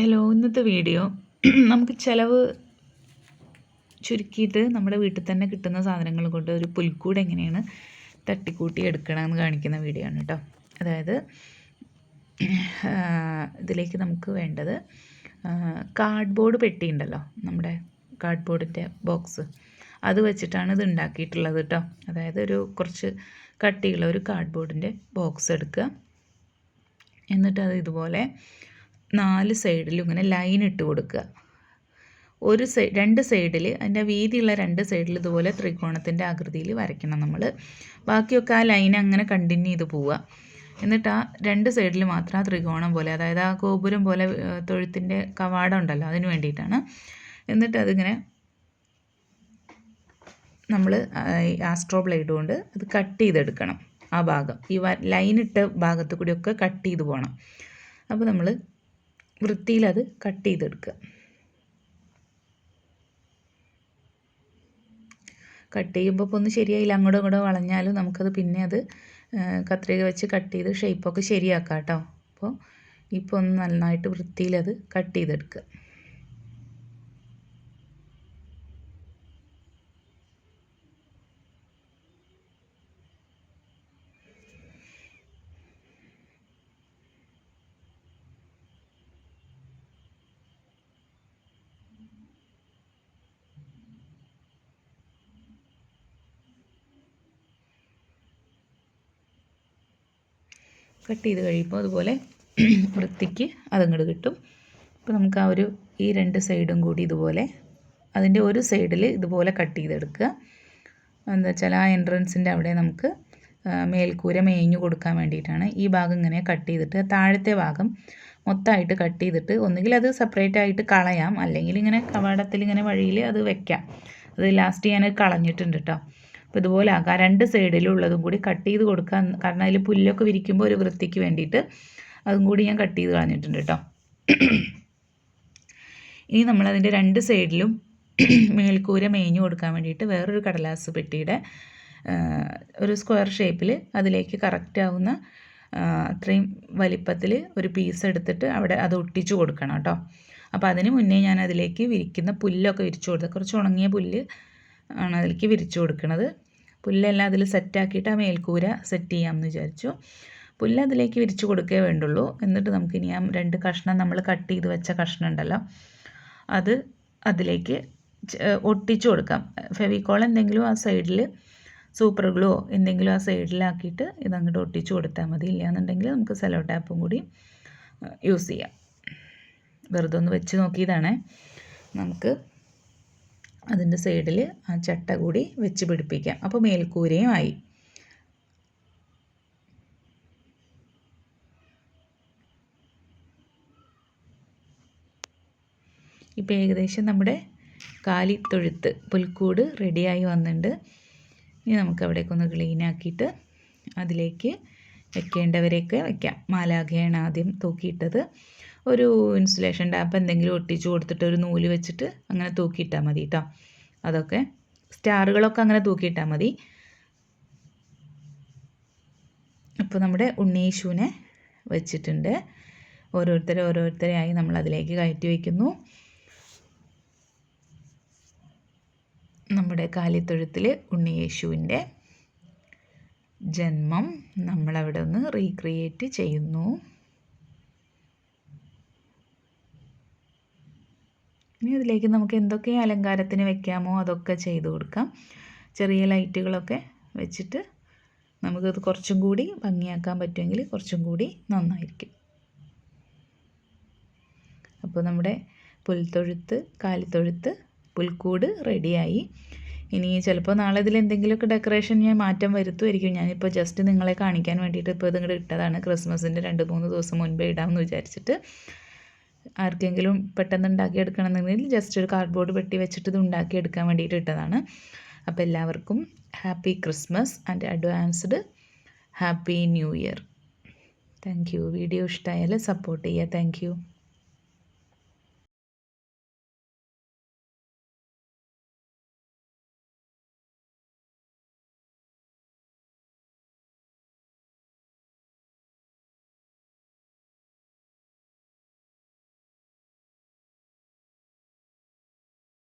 Hello ഇന്നത്തെ video നമുക്ക് ചിലവ് ചുരുക്കിയിട്ട് നമ്മുടെ വീട്ടിൽ തന്നെ കിട്ടുന്ന സാധനങ്ങൾ കൊണ്ട് ഒരു പുൽക്കൂട് എങ്ങനെയാണ് തട്ടിക്കൂട്ടി എടുക്കണമെന്ന് കാണിക്കുന്ന വീഡിയോ ആണ് കേട്ടോ അതായത് ഇതിലേക്ക് നമുക്ക് വേണ്ടത് കാർഡ്ബോർഡ് പെട്ടി ഉണ്ടല്ലോ നമ്മുടെ കാർഡ്ബോർഡിന്റെ ബോക്സ് അത് വെച്ചിട്ടാണ് ഇത് ഉണ്ടാക്കിയിട്ടുള്ളത് കേട്ടോ അതായത് ഒരു കുറച്ച് കട്ടിയുള്ള ഒരു കാർഡ്ബോർഡിന്റെ ബോക്സ് എടുക്കുക. എന്നിട്ട് അത് ഇതുപോലെ നാല് സൈഡിലും ഇങ്ങനെ ലൈൻ ഇട്ട് കൊടുക്കുക. ഒരു സൈ രണ്ട് സൈഡിൽ അതിന്റെ വീതിയുള്ള രണ്ട് സൈഡിൽ ഇതുപോലെ ത്രികോണത്തിന്റെ ആകൃതിയിൽ വരയ്ക്കണം നമ്മൾ ബാക്കിയൊക്കെ ആ ലൈൻ അങ്ങനെ കണ്ടിന്യൂ ചെയ്ത് പോവുക. എന്നിട്ട് ആ രണ്ട് സൈഡിൽ മാത്രം ആ ത്രികോണം പോലെ അതായത് ആ ഗോപുരം പോലെ തൊഴുത്തിന്റെ കവാടം ഉണ്ടല്ലോ അതിന് വേണ്ടിയിട്ടാണ്. എന്നിട്ട് അതിങ്ങനെ നമ്മൾ ആസ്ട്രോ ബ്ലേഡ് കൊണ്ട് അത് കട്ട് ചെയ്തെടുക്കണം ആ ഭാഗം. ഈ ലൈൻ ഇട്ട ഭാഗത്ത് കൂടിയൊക്കെ കട്ട് ചെയ്ത് പോകണം. അപ്പോൾ നമ്മൾ വൃത്തിയിൽ അത് കട്ട് ചെയ്തെടുക്കുക. കട്ട് ചെയ്യുമ്പോൾ ഇപ്പോൾ ഒന്ന് ശരിയായില്ല. അങ്ങോട്ടും ഇങ്ങോട്ടും വളഞ്ഞാലും നമുക്കത് പിന്നെ അത് കത്രിക വെച്ച് കട്ട് ചെയ്ത് ഷേപ്പൊക്കെ ശരിയാക്കാം കേട്ടോ. അപ്പോൾ ഇപ്പോൾ ഒന്ന് നന്നായിട്ട് വൃത്തിയിലത് കട്ട് ചെയ്തെടുക്കുക. കട്ട് ചെയ്ത് കഴിയുമ്പോൾ അതുപോലെ വൃത്തിക്ക് അതങ്ങോട്ട് കിട്ടും. അപ്പോൾ നമുക്ക് ആ ഒരു ഈ രണ്ട് സൈഡും കൂടി ഇതുപോലെ അതിന്റെ ഒരു സൈഡിൽ ഇതുപോലെ കട്ട് ചെയ്തെടുക്കുക. എന്താ വെച്ചാൽ ആ എൻട്രൻസിന്റെ അവിടെ നമുക്ക് മേൽക്കൂര മേഞ്ഞു കൊടുക്കാൻ വേണ്ടിയിട്ടാണ് ഈ ഭാഗം ഇങ്ങനെ കട്ട് ചെയ്തിട്ട് താഴത്തെ ഭാഗം മൊത്തമായിട്ട് കട്ട് ചെയ്തിട്ട് ഒന്നുകിൽ അത് സെപ്പറേറ്റ് ആയിട്ട് കളയാം. അല്ലെങ്കിൽ ഇങ്ങനെ കവാടത്തിൽ ഇങ്ങനെ വഴിയിൽ അത് വെക്കാം. അത് ലാസ്റ്റ് ഞാൻ കളഞ്ഞിട്ടുണ്ട് കേട്ടോ അപ്പോൾ ഇതുപോലെ ആക്കാം രണ്ട് സൈഡിലുള്ളതും കൂടി കട്ട് ചെയ്ത് കൊടുക്കാൻ കാരണം അതിൽ പുല്ലൊക്കെ വിരിക്കുമ്പോൾ ഒരു വൃത്തിക്ക് വേണ്ടിയിട്ട് അതും കൂടി ഞാൻ കട്ട് ചെയ്ത് കളഞ്ഞിട്ടുണ്ട് കേട്ടോ. ഇനി നമ്മൾ നമ്മളതിന്റെ രണ്ട് സൈഡിലും മേൽക്കൂര മേഞ്ഞു കൊടുക്കാൻ വേണ്ടിയിട്ട് വേറൊരു കടലാസ് പെട്ടിയുടെ ഒരു സ്ക്വയർ ഷേപ്പിൽ അതിലേക്ക് കറക്റ്റ് ആവുന്ന അത്രയും വലിപ്പത്തിൽ ഒരു പീസ് എടുത്തിട്ട് അവിടെ അത് ഒട്ടിച്ചു കൊടുക്കണം കേട്ടോ. അപ്പോൾ അതിന് മുന്നേ ഞാൻ അതിലേക്ക് വിരിക്കുന്ന പുല്ലൊക്കെ വിരിച്ചു കൊടുത്തത് കുറച്ച് ഉണങ്ങിയ പുല്ല് ആണ് അതിലേക്ക് വിരിച്ചു കൊടുക്കുന്നത് പുല്ലെല്ലാം അതിൽ സെറ്റാക്കിയിട്ട് ആ മേൽക്കൂര സെറ്റ് ചെയ്യാമെന്ന് വിചാരിച്ചു. പുല്ല് അതിലേക്ക് വിരിച്ചു കൊടുക്കേ വേണ്ടുള്ളൂ. എന്നിട്ട് നമുക്കിനി ആ രണ്ട് കഷ്ണം നമ്മൾ കട്ട് ചെയ്ത് വെച്ച കഷ്ണം ഉണ്ടല്ലോ അത് അതിലേക്ക് ഒട്ടിച്ചു കൊടുക്കാം. ഫെവിക്കോൾ എന്തെങ്കിലും ആ സൈഡിൽ സൂപ്പർ ഗ്ലോ എന്തെങ്കിലും ആ സൈഡിലാക്കിയിട്ട് ഇതങ്ങോട്ട് ഒട്ടിച്ചു കൊടുത്താൽ മതി. ഇല്ലയെന്നുണ്ടെങ്കിൽ നമുക്ക് സെലോ ടാപ്പും കൂടി യൂസ് ചെയ്യാം. വെറുതെ ഒന്ന് വെച്ച് നോക്കിയതാണേ. നമുക്ക് അതിന്റെ സൈഡിൽ ആ ചട്ട കൂടി വെച്ച് പിടിപ്പിക്കാം. അപ്പോൾ മേൽക്കൂരയും ആയി. ഇപ്പോൾ ഏകദേശം നമ്മുടെ കാലിത്തൊഴുത്ത് പുൽക്കൂട് റെഡിയായി വന്നിട്ടുണ്ട്. ഇനി നമുക്ക് അവിടേക്കൊന്ന് ക്ലീൻ ആക്കിയിട്ട് അതിലേക്ക് വെക്കേണ്ടവരെയൊക്കെ വെക്കാം. മാലാഖയാണ് ആദ്യം തൂക്കിയിട്ടത്. ഒരു ഇൻസുലേഷൻ ടാപ്പ് എന്തെങ്കിലും ഒട്ടിച്ചു കൊടുത്തിട്ട് ഒരു നൂൽ വെച്ചിട്ട് അങ്ങനെ തൂക്കിയിട്ടാൽ മതി കേട്ടോ അതൊക്കെ സ്റ്റാറുകളൊക്കെ അങ്ങനെ തൂക്കിയിട്ടാൽ മതി. അപ്പോൾ നമ്മുടെ ഉണ്ണീശുവിനെ വെച്ചിട്ടുണ്ട്. ഓരോരുത്തരെ ഓരോരുത്തരെയായി നമ്മൾ അതിലേക്ക് കയറ്റി വയ്ക്കുന്നു. നമ്മുടെ കാലിത്തൊഴുത്തിൽ ഉണ്ണിയേശുവിന്റെ ജന്മം നമ്മളവിടെ ഒന്ന് റീക്രിയേറ്റ് ചെയ്യുന്നു. ഇനി അതിലേക്ക് നമുക്ക് എന്തൊക്കെ അലങ്കാരത്തിന് വെക്കാമോ അതൊക്കെ ചെയ്തു കൊടുക്കാം. ചെറിയ ലൈറ്റുകളൊക്കെ വെച്ചിട്ട് നമുക്കത് കുറച്ചും കൂടി ഭംഗിയാക്കാൻ പറ്റുമെങ്കിൽ കുറച്ചും കൂടി നന്നായിരിക്കും. അപ്പോൾ നമ്മുടെ പുൽത്തൊഴുത്ത് കാലിത്തൊഴുത്ത് പുൽക്കൂട് റെഡിയായി ഇനി ചിലപ്പോൾ നാളെ ഇതിൽ എന്തെങ്കിലുമൊക്കെ ഡെക്കറേഷൻ ഞാൻ മാറ്റം വരുത്തുമായിരിക്കും. ഞാനിപ്പോൾ ജസ്റ്റ് നിങ്ങളെ കാണിക്കാൻ വേണ്ടിയിട്ട് ഇപ്പോൾ ഇതിങ്ങോട്ട് ഇട്ടതാണ്. ക്രിസ്മസിന്റെ രണ്ട് മൂന്ന് ദിവസം മുൻപേ ഇടാമെന്ന് വിചാരിച്ചിട്ട്. ആർക്കെങ്കിലും പെട്ടെന്ന് ഉണ്ടാക്കിയെടുക്കണമെന്നുണ്ടെങ്കിൽ ജസ്റ്റ് ഒരു കാർഡ്ബോർഡ് പെട്ടി വെച്ചിട്ട് ഇത് ഉണ്ടാക്കിയെടുക്കാൻ വേണ്ടിയിട്ട് ഇട്ടതാണ്. അപ്പോൾ എല്ലാവർക്കും happy Christmas and advanced happy new year thank you video ഇഷ്ടമായാൽ സപ്പോർട്ട് ചെയ്യുക. താങ്ക്